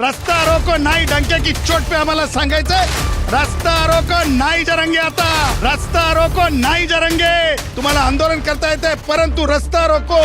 रस्ता रोको नाही डंके की चोट पे आम्हाला सांगायचंय. रस्ता रोको नाही जरंगे आता. रस्ता रोको नाही जरंगे. तुम्हाला आंदोलन करता येते परंतु रस्ता रोको.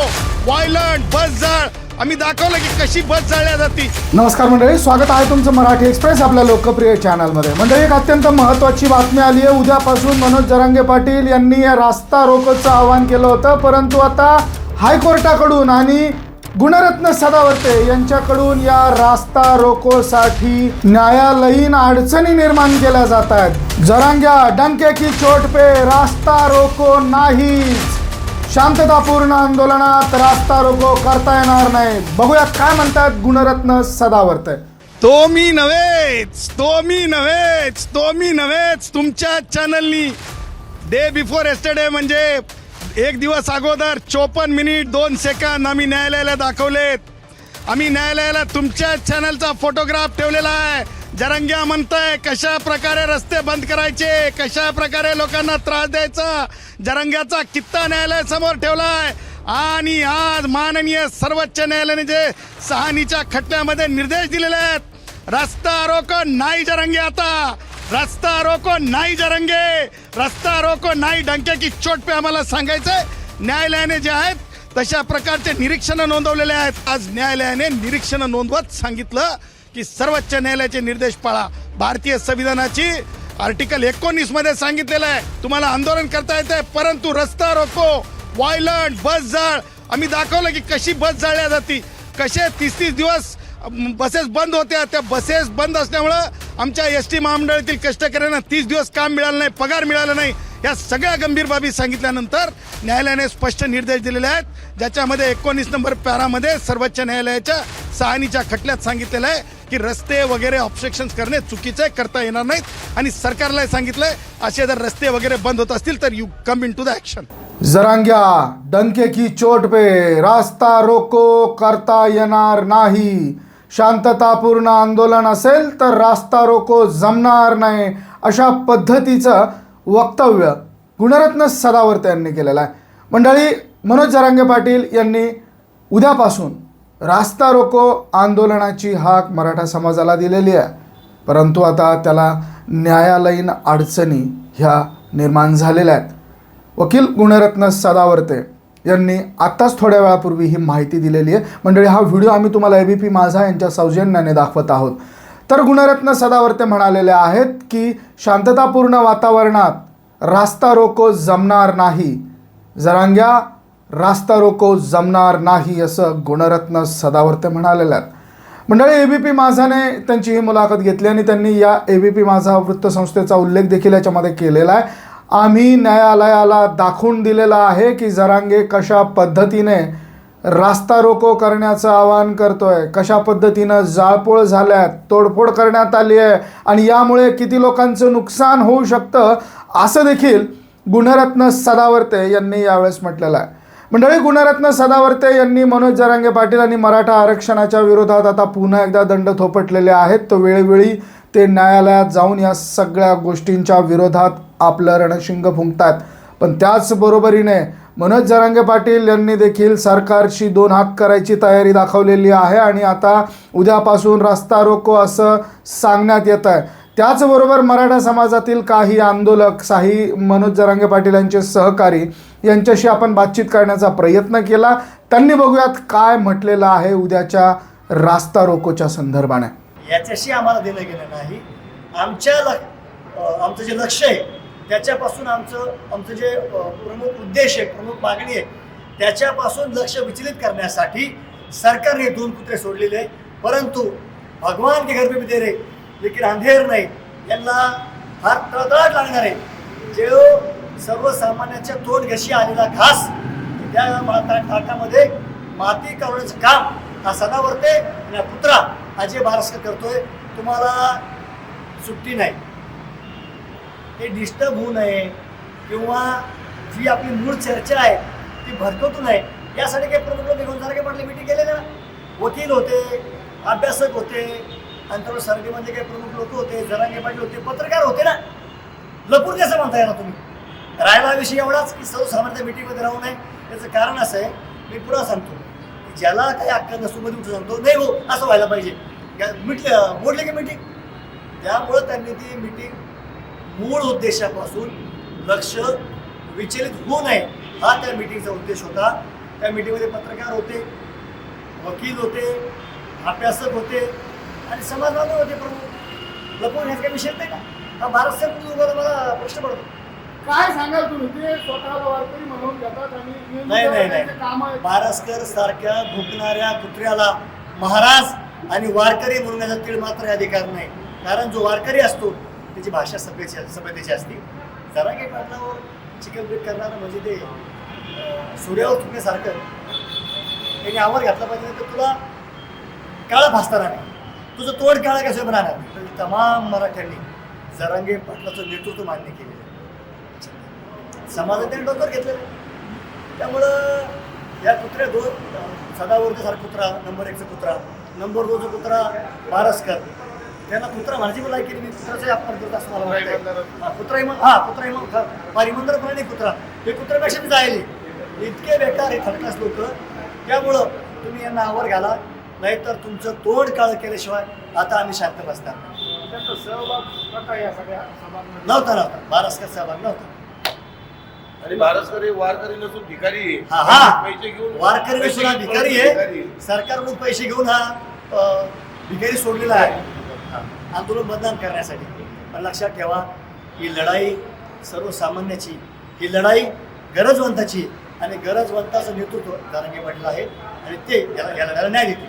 वायलंट बस जाळ. आम्ही दाखवलं की कशी बस जाळल्या जाती. नमस्कार मंडळी स्वागत आहे तुमचं मराठी एक्सप्रेस आपल्या लोकप्रिय चॅनलमध्ये. मंडळी एक अत्यंत महत्त्वाची बातमी आली आहे. उद्यापासून मनोज जरांगे पाटील यांनी या रास्ता रोकोचं आवाहन केलं होतं परंतु आता हायकोर्टाकडून आणि गुणरत्न सदावर्ते यांच्याकडून या रास्ता रोकोसाठी न्यायालयीन अडचणी निर्माण केल्या जात आहेत. जरांग्या डंके की चोट पे रास्ता रोको नाही शांततापूर्ण आंदोलनात रास्ता रोको करता येणार नाही. बघूयात काय म्हणतात गुणरत्न सदावर्ते. तो मी नव्हेच तो मी नव्हेच तो मी नव्हेच तुमच्या चॅनलनी डे बिफोर एस्टरडे म्हणजे एक दिवस अगोदर चोपन्न मिनिट दोन सेकंद आम्ही न्यायालयाला दाखवलेत. आम्ही न्यायालयाला तुमच्या चॅनलचा फोटोग्राफ ठेवलेला आहे. जरंग्या म्हणताय कशा प्रकारे रस्ते बंद करायचे कशा प्रकारे लोकांना त्रास द्यायचा? जरंग्याचा कित्ता न्यायालयासमोर ठेवलाय. आणि आज माननीय सर्वोच्च न्यायालयाने जे सहानीच्या खटल्यामध्ये निर्देश दिलेले आहेत. रस्ता रोको नाही जरंगे आता. रस्ता रोको नाही जरंगे. रस्ता रोको नाही डंके की चोट पे आम्हाला सांगायचंय न्यायालयाने जे आहेत तशा प्रकारचे निरीक्षण नोंदवलेले आहेत. आज न्यायालयाने निरीक्षण नोंदवत सांगितलं की सर्वोच्च न्यायालयाचे निर्देश पाळा. भारतीय संविधानाची आर्टिकल एकोणीसमध्ये सांगितलेलं आहे. तुम्हाला आंदोलन करता येते परंतु रस्ता रोको. वायलंट बस जाळ. आम्ही दाखवलं की कशी बस जाळल्या जाती. कसे तीस तीस दिवस बसेस बंद होत्या त्या बसेस बंद असल्यामुळं आमच्या एस टी महामंडळातील कष्टकऱ्यांना तीस दिवस काम मिळालं नाही पगार मिळाला नाही. या सगळ्या गंभीर बाबी सांगितल्यानंतर न्यायालयाने स्पष्ट निर्देश दिलेले आहेत. ज्याच्यामध्ये एकोणीस नंबर पॅरामध्ये सर्वोच्च न्यायालयाच्या सहानीच्या खटल्यात सांगितलेलं आहे की रस्ते वगैरे ऑब्स्ट्रक्शन करणे चुकीचे आहे, करता येणार नाहीत. आणि सरकारलाही सांगितलंय असे जर रस्ते वगैरे बंद होत असतील तर you come in to the action जरांग्या डंके की चोट पे रास्ता रोको करता येणार नाही. शांततापूर्ण आंदोलन असेल तर रास्ता रोको जमणार नाही अशा पद्धतीचं वक्तव्य गुणरत्न सदावर्ते यांनी केलेलं आहे. मंडळी मनोज जरांगे पाटील यांनी उद्यापासून रास्ता रोको आंदोलनाची हाक मराठा समाजाला दिलेली आहे. परंतु आता त्याला न्यायालयीन अडचणी ह्या निर्माण झालेल्या आहेत. वकील गुणरत्न सदावर्ते यांनी आत्ताच थोड्या वेळापूर्वी ही माहिती दिलेली आहे. मंडळी हा व्हिडिओ आम्ही तुम्हाला ए बी पी माझा यांच्या सौजन्याने दाखवत आहोत. तर गुणरत्न सदावर्ते म्हणालेले आहेत की शांततापूर्ण वातावरणात रास्ता रोको जमणार नाही. जरांग्या रास्ता रोको जमणार नाही असं गुणरत्न सदावर्ते म्हणालेले आहेत. मंडळी ए बी पी माझाने त्यांची ही मुलाखत घेतली आणि त्यांनी या ए बी पी माझा वृत्तसंस्थेचा उल्लेख देखील याच्यामध्ये केलेला आहे. आम्ही न्यायालयाला दाखवून दिलेला आहे की जरांगे कशा पद्धतीने रास्ता रोको करण्याचं आवाहन करतोय कशा पद्धतीनं जाळपोळ झाल्यात तोडफोड करण्यात आली आहे आणि यामुळे किती लोकांचं नुकसान होऊ शकतं असं देखील गुणरत्न सदावर्ते यांनी यावेळेस म्हटलेलं आहे. मंडळी गुणरत्न सदावर्ते यांनी मनोज जरांगे पाटील आणि मराठा आरक्षणाच्या विरोधात आता पुन्हा एकदा दंड थोपटलेले आहेत. तो वेळोवेळी ते न्यायालयात जाऊन या सगळ्या गोष्टींच्या विरोधात आपलं रणशिंग फुंकतात. पण त्याचबरोबरीने मनोज जरांगे पाटील यांनी देखील सरकारशी दोन हात करायची तयारी दाखवलेली आहे आणि आता उद्यापासून रस्ता रोको असं सांगण्यात येत आहे त्याचबरोबर मराठा समाजातील काही आंदोलक साही मनोज जरांगे पाटील यांचे सहकारी यांच्याशी आपण बातचीत करण्याचा प्रयत्न केला. त्यांनी बघूयात काय म्हटलेलं आहे उद्याच्या रास्ता रोकोच्या संदर्भाने. याच्याशी आम्हाला दिलं गेलं नाही. आमच्या लक आमचं जे लक्ष आहे त्याच्यापासून आमचं आमचं जे प्रमुख उद्देश आहे प्रमुख मागणी आहे त्याच्यापासून लक्ष विचलित करण्यासाठी सरकारने दोन कुत्रे सोडलेले आहे परंतु भगवान के घर पे भी दे रे लेकिन अंधेर नाही. यांना फार तळतळाट लागणार आहे. जो हो, सर्वसामान्यांच्या तोंड घशी आलेला घास त्या ताटामध्ये माती काढण्याचं काम हा सदावरते आणि पुत्रा अजय भारस्कर करतोय तुम्हाला सुट्टी नाही. हे डिस्टर्ब होऊ नये किंवा जी आपली मूळ चर्चा आहे ती भरकटू नये. यासाठी काही प्रमुख निघून सारखे म्हटले मिटिंग केले ना वकील होते अभ्यासक होते अंतर्गत सर्दीमध्ये काही प्रमुख लोक होते जरांगे पाटील होते पत्रकार होते ना. लपून कसं म्हणता येणार तुम्ही? राहिला विषय एवढाच की सर्वसामान्य मिटिंगमध्ये राहू नये. याचं कारण असं आहे मी पुन्हा सांगतो. ज्याला काही अक्कल नसतो मध्ये उठून सांगतो नाही हो असं व्हायला पाहिजे. गा- मिटलं मोडले की मिटिंग त्यामुळं त्यांनी ती मिटिंग मूळ उद्देशापासून लक्ष विचलित होऊ नये हा त्या मिटिंगचा उद्देश होता. त्या मिटिंगमध्ये पत्रकार होते वकील होते अभ्यासक होते आणि समाजवादी होते प्रमुख. लपवून ह्याचा काही विषय नाही का? हा भारत सरकार उभा मला प्रश्न पडतो. काय सांगाल तुम्ही? ते स्वतःला वारकरी म्हणून घेतात आणि नाही नाही नाही. बारसकर सारख्या भुकणाऱ्या कुत्र्याला महाराज आणि वारकरी म्हणण्याचा तीळ मात्र अधिकार नाही. कारण जो वारकरी असतो त्याची भाषा सभ्यची सभ्यतेची असते. जरा काही पाटलावर चिकनपीट करणारं म्हणजे ते सूर्यावर चुकण्यासारखं. त्यांनी आवर घातला पाहिजे तर तुला काळा भासता नाही तुझं तोड काळा कसं राहणार तमाम मराठ्यांनी जरांगे पाटलाचं नेतृत्व मान्य केलेलं आहे. समाजात त्यांनी डोक्यावर घेतलेलं आहे. त्यामुळं या कुत्र्या दोन सदावर्तीसारखा कुत्रा नंबर एकचा कुत्रा नंबर दोनचा कुत्रा बारसकर त्यांना कुत्रा माझी मला केली मी कुत्राचा अपमान करत असं मला वाटतंय. हा, कुत्रा इमान हा कुत्रा इमान पारिमंदर प्राणी कुत्रा हे कुत्र्यापेक्षा मी जायले इतके बेकार हे थर्ड लोक त्यामुळं तुम्ही यांना आवर घाला नाहीतर तुमचं तोंड काळ केल्याशिवाय आता आम्ही शांत नाही. सभांमध्ये नव्हता नव्हता बारसकर सहभाग नव्हता आणि वारकरी नसून भिकारी आहे. हा हा. पैसे घेऊन वारकरी पैसे सुद्धा घेऊन भिकारी भिकारी आहे. सरकारकडून पैसे घेऊन हा अ, भिकारी सोडलेला आहे. हा, आंदोलन बदनाम करण्यासाठी. पण लक्षात ठेवा ही लढाई सर्वसामान्याची ही लढाई गरजवंताची आणि गरजवंताचं नेतृत्व दारंगे पाटील आहे आणि ते याला या लढायला न्याय देतील.